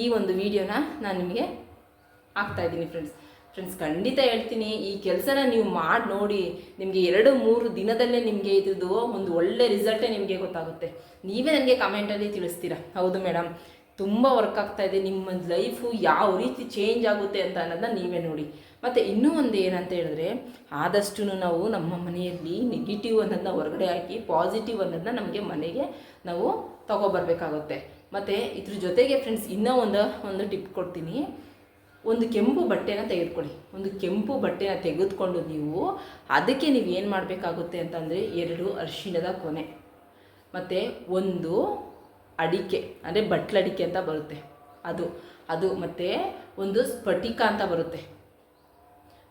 ಈ ಒಂದು ವಿಡಿಯೋನ ನಾನು ನಿಮಗೆ ಹಾಕ್ತಾಯಿದ್ದೀನಿ ಫ್ರೆಂಡ್ಸ್ ಫ್ರೆಂಡ್ಸ್ ಖಂಡಿತ ಹೇಳ್ತೀನಿ, ಈ ಕೆಲಸನ ನೀವು ಮಾಡಿ ನೋಡಿ. ನಿಮಗೆ ಎರಡು ಮೂರು ದಿನದಲ್ಲೇ ನಿಮಗೆ ಇದ್ರದ್ದು ಒಂದು ಒಳ್ಳೆ ರಿಸಲ್ಟೇ ನಿಮಗೆ ಗೊತ್ತಾಗುತ್ತೆ. ನೀವೇ ನನಗೆ ಕಮೆಂಟಲ್ಲಿ ತಿಳಿಸ್ತೀರಾ? ಹೌದು ಮೇಡಮ್ ತುಂಬ ವರ್ಕ್ ಆಗ್ತಾ ಇದೆ, ನಿಮ್ಮ ಲೈಫು ಯಾವ ರೀತಿ ಚೇಂಜ್ ಆಗುತ್ತೆ ಅಂತ ಅನ್ನೋದನ್ನ ನೀವೇ ನೋಡಿ. ಮತ್ತು ಇನ್ನೂ ಒಂದು ಏನಂತ ಹೇಳಿದ್ರೆ ಆದಷ್ಟು ನಾವು ನಮ್ಮ ಮನೆಯಲ್ಲಿ ನೆಗೆಟಿವ್ ಅನ್ನೋದನ್ನ ಹೊರಗಡೆ ಹಾಕಿ ಪಾಸಿಟಿವ್ ಅನ್ನೋದನ್ನ ನಮಗೆ ಮನೆಗೆ ನಾವು ತಗೊಬರ್ಬೇಕಾಗುತ್ತೆ. ಮತ್ತು ಇದ್ರ ಜೊತೆಗೆ ಫ್ರೆಂಡ್ಸ್ ಇನ್ನೂ ಒಂದು ಒಂದು ಟಿಪ್ ಕೊಡ್ತೀನಿ. ಒಂದು ಕೆಂಪು ಬಟ್ಟೆನ ತೆಗೆದುಕೊಳ್ಳಿ. ಒಂದು ಕೆಂಪು ಬಟ್ಟೆನ ತೆಗೆದುಕೊಂಡು ನೀವು ಅದಕ್ಕೆ ನೀವು ಏನು ಮಾಡಬೇಕಾಗುತ್ತೆ ಅಂತಂದರೆ ಎರಡು ಅರ್ಶಿಣದ ಕೊನೆ. ಮತ್ತು ಒಂದು ಅಡಿಕೆ, ಅಂದರೆ ಬಟ್ಲಡಿಕೆ ಅಂತ ಬರುತ್ತೆ. ಅದು ಅದು ಮತ್ತು ಒಂದು ಸ್ಫಟಿಕ ಅಂತ ಬರುತ್ತೆ.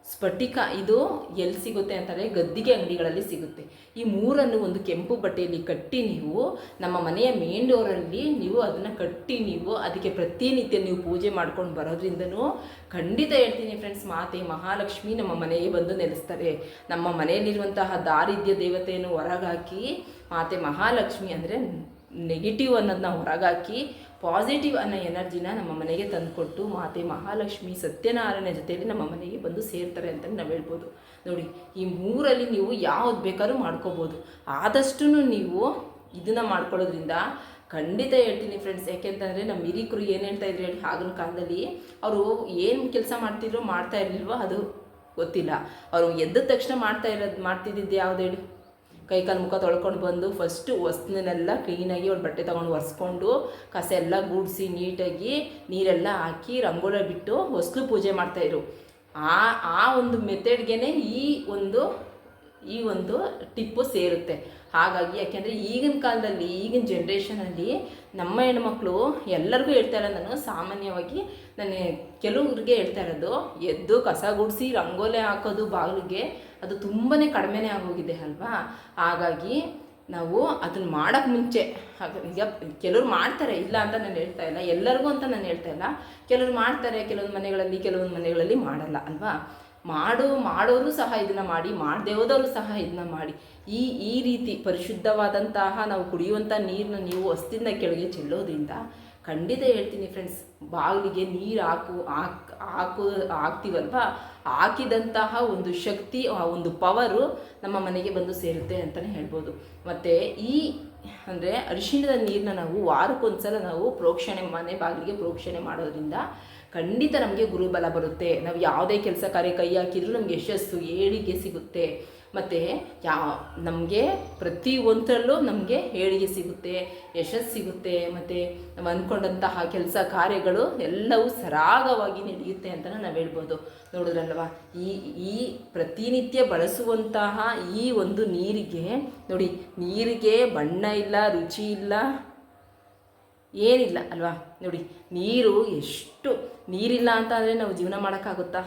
ಸ್ಫಟಿಕ ಇದು ಎಲ್ಲಿ ಸಿಗುತ್ತೆ ಅಂತಂದರೆ ಗದ್ದಿಗೆ ಅಂಗಡಿಗಳಲ್ಲಿ ಸಿಗುತ್ತೆ. ಈ ಮೂರನ್ನು ಒಂದು ಕೆಂಪು ಬಟ್ಟೆಯಲ್ಲಿ ಕಟ್ಟಿ ನೀವು, ನಮ್ಮ ಮನೆಯ ಮೇನ್ ಡೋರಲ್ಲಿ ನೀವು ಅದನ್ನು ಕಟ್ಟಿ ನೀವು ಅದಕ್ಕೆ ಪ್ರತಿನಿತ್ಯ ನೀವು ಪೂಜೆ ಮಾಡ್ಕೊಂಡು ಬರೋದ್ರಿಂದನೂ ಖಂಡಿತ ಹೇಳ್ತೀನಿ ಫ್ರೆಂಡ್ಸ್ ಮಾತೆ, ಮಹಾಲಕ್ಷ್ಮಿ ನಮ್ಮ ಮನೆಗೆ ಬಂದು ನೆಲೆಸ್ತಾರೆ. ನಮ್ಮ ಮನೆಯಲ್ಲಿರುವಂತಹ ದಾರಿದ್ರ್ಯ ದೇವತೆಯನ್ನು ಹೊರಗಾಕಿ ಮಾತೆ ಮಹಾಲಕ್ಷ್ಮಿ ಅಂದರೆ ನೆಗೆಟಿವ್ ಅನ್ನೋದನ್ನ ಹೊರಗಾಕಿ ಪಾಸಿಟಿವ್ ಅನ್ನೋ ಎನರ್ಜಿನ ನಮ್ಮ ಮನೆಗೆ ತಂದುಕೊಟ್ಟು, ಮಾತೆ ಮಹಾಲಕ್ಷ್ಮಿ ಸತ್ಯನಾರಾಯಣ ಜೊತೆಯಲ್ಲಿ ನಮ್ಮ ಮನೆಗೆ ಬಂದು ಸೇರ್ತಾರೆ ಅಂತ ನಾವು ಹೇಳ್ಬೋದು. ನೋಡಿ, ಈ ಮೂರಲ್ಲಿ ನೀವು ಯಾವ್ದು ಬೇಕಾದ್ರೂ ಮಾಡ್ಕೋಬೋದು. ಆದಷ್ಟು ನೀವು ಇದನ್ನು ಮಾಡ್ಕೊಳ್ಳೋದ್ರಿಂದ ಖಂಡಿತ ಹೇಳ್ತೀನಿ ಫ್ರೆಂಡ್ಸ್ ಯಾಕೆಂತಂದರೆ ನಮ್ಮ ಹಿರಿಕರು ಏನು ಹೇಳ್ತಾ ಇದ್ರು ಹೇಳಿ, ಆಗಿನ ಕಾಲದಲ್ಲಿ ಅವರು ಏನು ಕೆಲಸ ಮಾಡ್ತಿದ್ರು, ಮಾಡ್ತಾ ಇರಲಿಲ್ವೋ ಅದು ಗೊತ್ತಿಲ್ಲ. ಅವರು ಎದ್ದ ತಕ್ಷಣ ಮಾಡ್ತಾ ಇರೋದು, ಮಾಡ್ತಿದ್ದಿದ್ದು ಯಾವ್ದು ಹೇಳಿ? ಕೈ ಕಾಲು ಮುಖ ತೊಳ್ಕೊಂಡು ಬಂದು ಫಸ್ಟು ಹೊಸ್ನೆಲ್ಲ ಕ್ಲೀನಾಗಿ ಒಂದು ಬಟ್ಟೆ ತೊಗೊಂಡು ಒರೆಸ್ಕೊಂಡು ಕಸ ಎಲ್ಲ ಗೂಡಿಸಿ ನೀಟಾಗಿ ನೀರೆಲ್ಲ ಹಾಕಿ ರಂಗೋಲಿ ಬಿಟ್ಟು ಹೊಸ್ಲು ಪೂಜೆ ಮಾಡ್ತಾಯಿದ್ರು ಆ ಆ ಒಂದು ಮೆಥಡ್ಗೆ ಈ ಒಂದು ಈ ಒಂದು ಟಿಪ್ಪು ಸೇರುತ್ತೆ. ಹಾಗಾಗಿ ಯಾಕೆಂದರೆ ಈಗಿನ ಕಾಲದಲ್ಲಿ, ಈಗಿನ ಜನ್ರೇಷನಲ್ಲಿ ನಮ್ಮ ಹೆಣ್ಮಕ್ಳು ಎಲ್ಲರಿಗೂ ಹೇಳ್ತಾ ಇರೋ ನಾನು ಸಾಮಾನ್ಯವಾಗಿ ನಾನು ಕೆಲವ್ರಿಗೆ ಹೇಳ್ತಾ ಇರೋದು, ಎದ್ದು ಕಸ ಗುಡಿಸಿ ರಂಗೋಲೆ ಹಾಕೋದು ಬಾಗಿಲಿಗೆ ಅದು ತುಂಬಾ ಕಡಿಮೆನೇ ಆಗೋಗಿದೆ ಅಲ್ವಾ? ಹಾಗಾಗಿ ನಾವು ಅದನ್ನ ಮಾಡೋಕ್ಕೆ ಮುಂಚೆ ಈಗ ಕೆಲವ್ರು ಮಾಡ್ತಾರೆ, ಇಲ್ಲ ಅಂತ ನಾನು ಹೇಳ್ತಾ ಇಲ್ಲ, ಎಲ್ಲರಿಗೂ ಅಂತ ನಾನು ಹೇಳ್ತಾ ಇಲ್ಲ. ಕೆಲವ್ರು ಮಾಡ್ತಾರೆ, ಕೆಲವೊಂದು ಮನೆಗಳಲ್ಲಿ ಕೆಲವೊಂದು ಮನೆಗಳಲ್ಲಿ ಮಾಡಲ್ಲ, ಅಲ್ವಾ? ಮಾಡೋ, ಮಾಡೋರು ಸಹ ಇದನ್ನ ಮಾಡಿ, ಮಾಡದೆ ಹೋದವರು ಸಹ ಇದನ್ನ ಮಾಡಿ. ಈ ಈ ರೀತಿ ಪರಿಶುದ್ಧವಾದಂತಹ ನಾವು ಕುಡಿಯುವಂಥ ನೀರನ್ನ ನೀವು ಹೊಸ್ತಿಂದ ಕೆಳಗೆ ಚೆಲ್ಲೋದ್ರಿಂದ ಖಂಡಿತ ಹೇಳ್ತೀನಿ ಫ್ರೆಂಡ್ಸ್ ಬಾಗಿಲಿಗೆ ನೀರು ಹಾಕು, ಹಾಕ್, ಹಾಕು, ಹಾಕ್ತೀವಲ್ವ? ಹಾಕಿದಂತಹ ಒಂದು ಶಕ್ತಿ, ಆ ಒಂದು ಪವರು ನಮ್ಮ ಮನೆಗೆ ಬಂದು ಸೇರುತ್ತೆ ಅಂತಲೇ ಹೇಳ್ಬೋದು. ಮತ್ತು ಈ ಅಂದರೆ ಅರಿಶಿಣದ ನೀರನ್ನ ನಾವು ವಾರಕ್ಕೊಂದ್ಸಲ ನಾವು ಪ್ರೋಕ್ಷಣೆ ಮನೆ ಬಾಗಿಲಿಗೆ ಪ್ರೋಕ್ಷಣೆ ಮಾಡೋದ್ರಿಂದ ಖಂಡಿತ ನಮಗೆ ಗುರುಬಲ ಬರುತ್ತೆ. ನಾವು ಯಾವುದೇ ಕೆಲಸ ಕಾರ್ಯ ಕೈ ಹಾಕಿದ್ರೂ ನಮಗೆ ಯಶಸ್ಸು, ಏಳಿಗೆ ಸಿಗುತ್ತೆ. ಮತ್ತು ಯಾವ ನಮಗೆ ಪ್ರತಿ ಒಂದರಲ್ಲೂ ನಮಗೆ ಏಳಿಗೆ ಸಿಗುತ್ತೆ, ಯಶಸ್ಸು ಸಿಗುತ್ತೆ, ಮತ್ತು ನಾವು ಅಂದ್ಕೊಂಡಂತಹ ಕೆಲಸ ಕಾರ್ಯಗಳು ಎಲ್ಲವೂ ಸರಾಗವಾಗಿ ನಡೆಯುತ್ತೆ ಅಂತ ನಾವು ಹೇಳ್ಬೋದು. ನೋಡಿದ್ರಲ್ವ? ಈ ಈ ಪ್ರತಿನಿತ್ಯ ಬಳಸುವಂತಹ ಈ ಒಂದು ನೀರಿಗೆ, ನೋಡಿ, ನೀರಿಗೆ ಬಣ್ಣ ಇಲ್ಲ, ರುಚಿ ಇಲ್ಲ, ಏನಿಲ್ಲ, ಅಲ್ವಾ? ನೋಡಿ, ನೀರು ಎಷ್ಟು, ನೀರಿಲ್ಲ ಅಂತ ಅಂದರೆ ನಾವು ಜೀವನ ಮಾಡೋಕ್ಕಾಗುತ್ತಾ?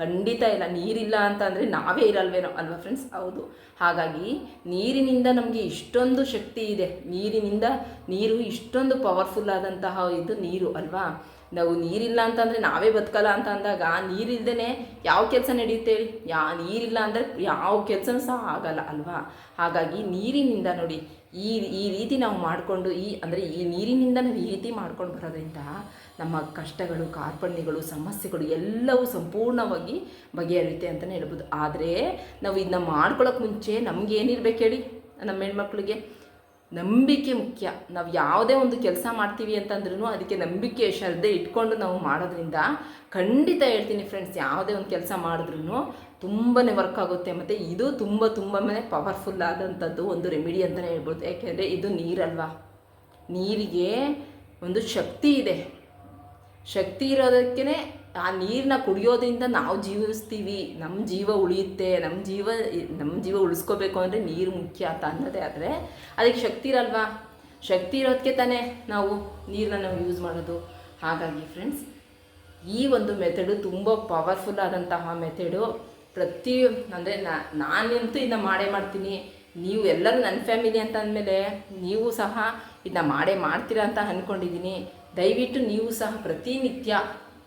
ಖಂಡಿತ ಇಲ್ಲ. ನೀರಿಲ್ಲ ಅಂತ ಅಂದರೆ ನಾವೇ ಇರಲ್ವೇನೋ ಅಲ್ವಾ ಫ್ರೆಂಡ್ಸ್ ಹೌದು. ಹಾಗಾಗಿ ನೀರಿನಿಂದ ನಮಗೆ ಇಷ್ಟೊಂದು ಶಕ್ತಿ ಇದೆ. ನೀರಿನಿಂದ ನೀರು ಇಷ್ಟೊಂದು ಪವರ್ಫುಲ್ ಆದಂತಹ ಇದು ನೀರು ಅಲ್ವಾ? ನಾವು ನೀರಿಲ್ಲ ಅಂತಂದರೆ ನಾವೇ ಬದುಕಲ್ಲ ಅಂತ ಅಂದಾಗ ನೀರಿಲ್ದೇ ಯಾವ ಕೆಲಸ ನಡೆಯುತ್ತೆ ಹೇಳಿ? ಯಾ, ನೀರಿಲ್ಲ ಅಂದರೆ ಯಾವ ಕೆಲಸ ಸಹ ಆಗಲ್ಲ ಅಲ್ವಾ? ಹಾಗಾಗಿ ನೀರಿನಿಂದ ನೋಡಿ, ಈ ಈ ರೀತಿ ನಾವು ಮಾಡಿಕೊಂಡು, ಈ, ಅಂದರೆ ಈ ನೀರಿನಿಂದ ನಾವು ಈ ರೀತಿ ಮಾಡ್ಕೊಂಡು ಬರೋದ್ರಿಂದ ನಮ್ಮ ಕಷ್ಟಗಳು, ಕಾರ್ಪಣ್ಯಗಳು, ಸಮಸ್ಯೆಗಳು ಎಲ್ಲವೂ ಸಂಪೂರ್ಣವಾಗಿ ಬಗೆಹರಿಯುತ್ತೆ ಅಂತಲೇ ಹೇಳ್ಬೋದು. ಆದರೆ ನಾವು ಇದನ್ನ ಮಾಡ್ಕೊಳ್ಳೋಕೆ ಮುಂಚೆ ನಮಗೇನಿರ್ಬೇಕು ಹೇಳಿ? ನಮ್ಮ ಹೆಣ್ಮಕ್ಳಿಗೆ. ನಂಬಿಕೆ ಮುಖ್ಯ. ನಾವು ಯಾವುದೇ ಒಂದು ಕೆಲಸ ಮಾಡ್ತೀವಿ ಅಂತಂದ್ರೂ ಅದಕ್ಕೆ ನಂಬಿಕೆ ಶ್ರದ್ಧೆ ಇಟ್ಕೊಂಡು ನಾವು ಮಾಡೋದ್ರಿಂದ ಖಂಡಿತ ಹೇಳ್ತೀನಿ ಫ್ರೆಂಡ್ಸ್ ಯಾವುದೇ ಒಂದು ಕೆಲಸ ಮಾಡಿದ್ರೂ ತುಂಬಾ ವರ್ಕ್ ಆಗುತ್ತೆ. ಮತ್ತು ಇದು ತುಂಬ ತುಂಬಾ ಪವರ್ಫುಲ್ ಆದಂಥದ್ದು ಒಂದು ರೆಮಿಡಿ ಅಂತಲೇ ಹೇಳ್ಬೋದು. ಯಾಕೆಂದರೆ ಇದು ನೀರಲ್ವಾ? ನೀರಿಗೆ ಒಂದು ಶಕ್ತಿ ಇದೆ. ಶಕ್ತಿ ಇರೋದಕ್ಕೇ ಆ ನೀರನ್ನ ಕುಡಿಯೋದ್ರಿಂದ ನಾವು ಜೀವಿಸ್ತೀವಿ ನಮ್ಮ ಜೀವ ಉಳಿಯುತ್ತೆ ನಮ್ಮ ಜೀವ ನಮ್ಮ ಜೀವ ಉಳಿಸ್ಕೋಬೇಕು ಅಂದರೆ ನೀರು ಮುಖ್ಯ ಅಂತ ಅನ್ನೋದೇ. ಆದರೆ ಅದಕ್ಕೆ ಶಕ್ತಿ ಇರಲ್ವಾ? ಶಕ್ತಿ ಇರೋದಕ್ಕೆ ತಾನೇ ನಾವು ನೀರನ್ನ ನಾವು ಯೂಸ್ ಮಾಡೋದು. ಹಾಗಾಗಿ ಫ್ರೆಂಡ್ಸ್ ಈ ಒಂದು ಮೆಥಡು ತುಂಬ ಪವರ್ಫುಲ್ ಆದಂತಹ ಮೆಥಡು ಪ್ರತಿ, ಅಂದರೆ ನಾನಂತೂ ಇದನ್ನ ಮಾಡೇ ಮಾಡ್ತೀನಿ. ನೀವು ಎಲ್ಲರೂ ನನ್ನ ಫ್ಯಾಮಿಲಿ ಅಂತ ಅಂದಮೇಲೆ ನೀವು ಸಹ ಇದನ್ನ ಮಾಡೇ ಮಾಡ್ತೀರಾ ಅಂತ ಅಂದ್ಕೊಂಡಿದ್ದೀನಿ ದಯವಿಟ್ಟು ನೀವು ಸಹ ಪ್ರತಿನಿತ್ಯ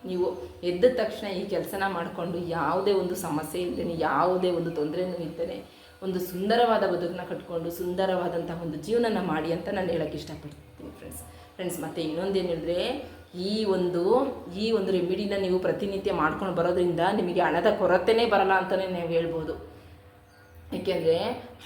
ನೀವು ಎದ್ದ ತಕ್ಷಣ ಈ ಕೆಲಸನ ಮಾಡಿಕೊಂಡು ಯಾವುದೇ ಒಂದು ಸಮಸ್ಯೆ ಇಲ್ಲದೇ ಯಾವುದೇ ಒಂದು ತೊಂದರೆನೂ ಇಲ್ಲದೇ ಒಂದು ಸುಂದರವಾದ ಬದುಕನ್ನ ಕಟ್ಕೊಂಡು ಸುಂದರವಾದಂತಹ ಒಂದು ಜೀವನನ ಮಾಡಿ ಅಂತ ನಾನು ಹೇಳೋಕ್ಕೆ ಇಷ್ಟಪಡ್ತೀನಿ ಫ್ರೆಂಡ್ಸ್ ಫ್ರೆಂಡ್ಸ್ ಮತ್ತು ಇನ್ನೊಂದೇನು ಹೇಳಿದ್ರೆ, ಈ ಒಂದು ಈ ಒಂದು ರೆಮಿಡಿನ ನೀವು ಪ್ರತಿನಿತ್ಯ ಮಾಡ್ಕೊಂಡು ಬರೋದ್ರಿಂದ ನಿಮಗೆ ಹಣದ ಕೊರತೆನೇ ಬರಲ್ಲ ಅಂತಲೇ ನೀವು ಹೇಳ್ಬೋದು. ಏಕೆಂದರೆ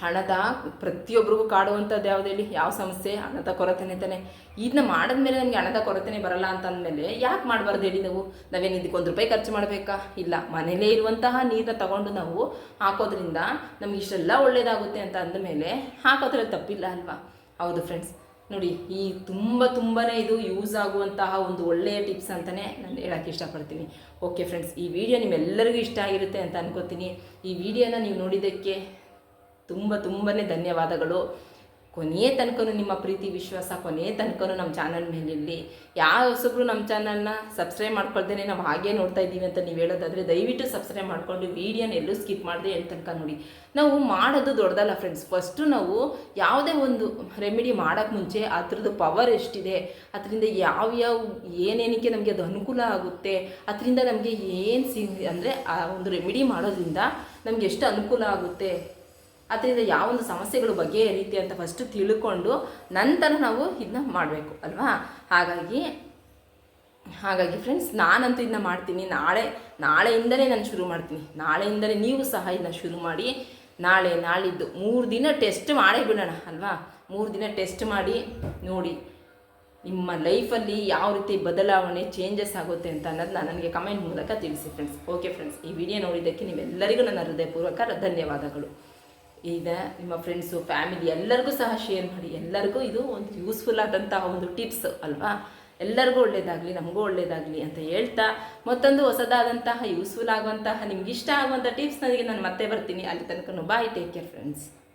ಹಣದ ಪ್ರತಿಯೊಬ್ಬರಿಗೂ ಕಾಡುವಂಥದ್ದು ಯಾವ್ದು ಹೇಳಿ? ಯಾವ ಸಮಸ್ಯೆ? ಹಣದ ಕೊರತೆನೇ ತಾನೆ. ಇದನ್ನ ಮಾಡಿದ್ಮೇಲೆ ನನಗೆ ಹಣದ ಕೊರತೆನೇ ಬರಲ್ಲ ಅಂತ ಅಂದಮೇಲೆ ಯಾಕೆ ಮಾಡಬಾರ್ದು ಹೇಳಿ ನಾವು? ನಾವೇನು ಇದಕ್ಕೆ ಒಂದು ರೂಪಾಯಿ ಖರ್ಚು ಮಾಡಬೇಕಾ? ಇಲ್ಲ. ಮನೇಲೇ ಇರುವಂತಹ ನೀರನ್ನ ತಗೊಂಡು ನಾವು ಹಾಕೋದ್ರಿಂದ ನಮ್ಗೆ ಇಷ್ಟೆಲ್ಲ ಒಳ್ಳೆಯದಾಗುತ್ತೆ ಅಂತ ಅಂದಮೇಲೆ ಹಾಕೋದ್ರಲ್ಲಿ ತಪ್ಪಿಲ್ಲ ಅಲ್ವಾ? ಹೌದು ಫ್ರೆಂಡ್ಸ್ ನೋಡಿ, ಈ ತುಂಬ ತುಂಬಾ ಇದು ಯೂಸ್ ಆಗುವಂತಹ ಒಂದು ಒಳ್ಳೆಯ ಟಿಪ್ಸ್ ಅಂತಲೇ ನಾನು ಹೇಳೋಕ್ಕೆ ಇಷ್ಟಪಡ್ತೀನಿ. ಓಕೆ ಫ್ರೆಂಡ್ಸ್ ಈ ವಿಡಿಯೋ ನಿಮ್ಮೆಲ್ಲರಿಗೂ ಇಷ್ಟ ಆಗಿರುತ್ತೆ ಅಂತ ಅನ್ಕೋತೀನಿ. ಈ ವಿಡಿಯೋನ ನೀವು ನೋಡಿದ್ದಕ್ಕೆ ತುಂಬ ತುಂಬಾ ಧನ್ಯವಾದಗಳು. ಕೊನೆಯ ತನಕ ನಿಮ್ಮ ಪ್ರೀತಿ, ವಿಶ್ವಾಸ ಕೊನೆಯ ತನಕ ನಮ್ಮ ಚಾನಲ್ ಮೇಲಿರಲಿ ಯಾವ ಹೊಸಬ್ರು ನಮ್ಮ ಚಾನಲ್ನ ಸಬ್ಸ್ಕ್ರೈಬ್ ಮಾಡ್ಕೊಳ್ದೇನೆ ನಾವು ಹಾಗೆ ನೋಡ್ತಾ ಇದ್ದೀವಿ ಅಂತ ನೀವು ಹೇಳೋದಾದರೆ ದಯವಿಟ್ಟು ಸಬ್ಸ್ಕ್ರೈಬ್ ಮಾಡಿಕೊಂಡು ವೀಡಿಯೋನ ಎಲ್ಲೂ ಸ್ಕಿಪ್ ಮಾಡಿದೆ ಎಲ್ಲಿ ತನಕ ನೋಡಿ. ನಾವು ಮಾಡೋದು ದೊಡ್ಡದಲ್ಲ ಫ್ರೆಂಡ್ಸ್ ಫಸ್ಟು ನಾವು ಯಾವುದೇ ಒಂದು ರೆಮಿಡಿ ಮಾಡೋಕ್ಕೆ ಮುಂಚೆ ಅದ್ರದ್ದು ಪವರ್ ಎಷ್ಟಿದೆ, ಅದರಿಂದ ಯಾವ್ಯಾವ ಏನೇನಕ್ಕೆ ನಮಗೆ ಅದು ಅನುಕೂಲ ಆಗುತ್ತೆ, ಅದರಿಂದ ನಮಗೆ ಏನು ಸಿ ಅಂದರೆ ಆ ಒಂದು ರೆಮಿಡಿ ಮಾಡೋದ್ರಿಂದ ನಮಗೆ ಎಷ್ಟು ಅನುಕೂಲ ಆಗುತ್ತೆ ಅದರಿಂದ ಯಾವೊಂದು ಸಮಸ್ಯೆಗಳು ಬಗೆಹರಿಯುತ್ತೆ ಅಂತ ಫಸ್ಟು ತಿಳ್ಕೊಂಡು ನಂತರ ನಾವು ಇದನ್ನ ಮಾಡಬೇಕು, ಅಲ್ವಾ? ಹಾಗಾಗಿ ಹಾಗಾಗಿ ಫ್ರೆಂಡ್ಸ್ ನಾನಂತೂ ಇದನ್ನ ಮಾಡ್ತೀನಿ. ನಾಳೆ, ನಾಳೆಯಿಂದಲೇ ನಾನು ಶುರು ಮಾಡ್ತೀನಿ. ನಾಳೆಯಿಂದಲೇ ನೀವು ಸಹ ಇದನ್ನ ಶುರು ಮಾಡಿ, ನಾಳೆ, ನಾಳಿದ್ದು ಮೂರು ದಿನ ಟೆಸ್ಟ್ ಮಾಡೇ ಬಿಡೋಣ, ಅಲ್ವಾ? ಮೂರು ದಿನ ಟೆಸ್ಟ್ ಮಾಡಿ, ನೋಡಿ, ನಿಮ್ಮ ಲೈಫಲ್ಲಿ ಯಾವ ರೀತಿ ಬದಲಾವಣೆ ಚೇಂಜಸ್ ಆಗುತ್ತೆ ಅಂತ ಅನ್ನೋದನ್ನ ನನಗೆ ಕಮೆಂಟ್ ಮೂಲಕ ತಿಳಿಸಿ ಫ್ರೆಂಡ್ಸ್ ಓಕೆ ಫ್ರೆಂಡ್ಸ್ ಈ ವಿಡಿಯೋ ನೋಡಿದ್ದಕ್ಕೆ ನೀವೆಲ್ಲರಿಗೂ ನನ್ನ ಹೃದಯಪೂರ್ವಕ ಧನ್ಯವಾದಗಳು. ಈಗ ನಿಮ್ಮ ಫ್ರೆಂಡ್ಸು ಫ್ಯಾಮಿಲಿ ಎಲ್ಲರಿಗೂ ಸಹ ಶೇರ್ ಮಾಡಿ. ಎಲ್ಲರಿಗೂ ಇದು ಒಂದು ಯೂಸ್ಫುಲ್ ಆದಂತಹ ಒಂದು ಟಿಪ್ಸ್ ಅಲ್ವಾ? ಎಲ್ಲರಿಗೂ ಒಳ್ಳೇದಾಗಲಿ, ನಮಗೂ ಒಳ್ಳೇದಾಗಲಿ ಅಂತ ಹೇಳ್ತಾ ಮತ್ತೊಂದು ಹೊಸದಾದಂತಹ ಯೂಸ್ಫುಲ್ ಆಗುವಂತಹ ನಿಮ್ಗೆ ಇಷ್ಟ ಆಗುವಂಥ ಟಿಪ್ಸ್ ನನಗೆ ನಾನು ಮತ್ತೆ ಬರ್ತೀನಿ. ಅಲ್ಲಿ ತನಕ ಬಾಯ್ ಟೇಕ್ ಕೇರ್ ಫ್ರೆಂಡ್ಸ್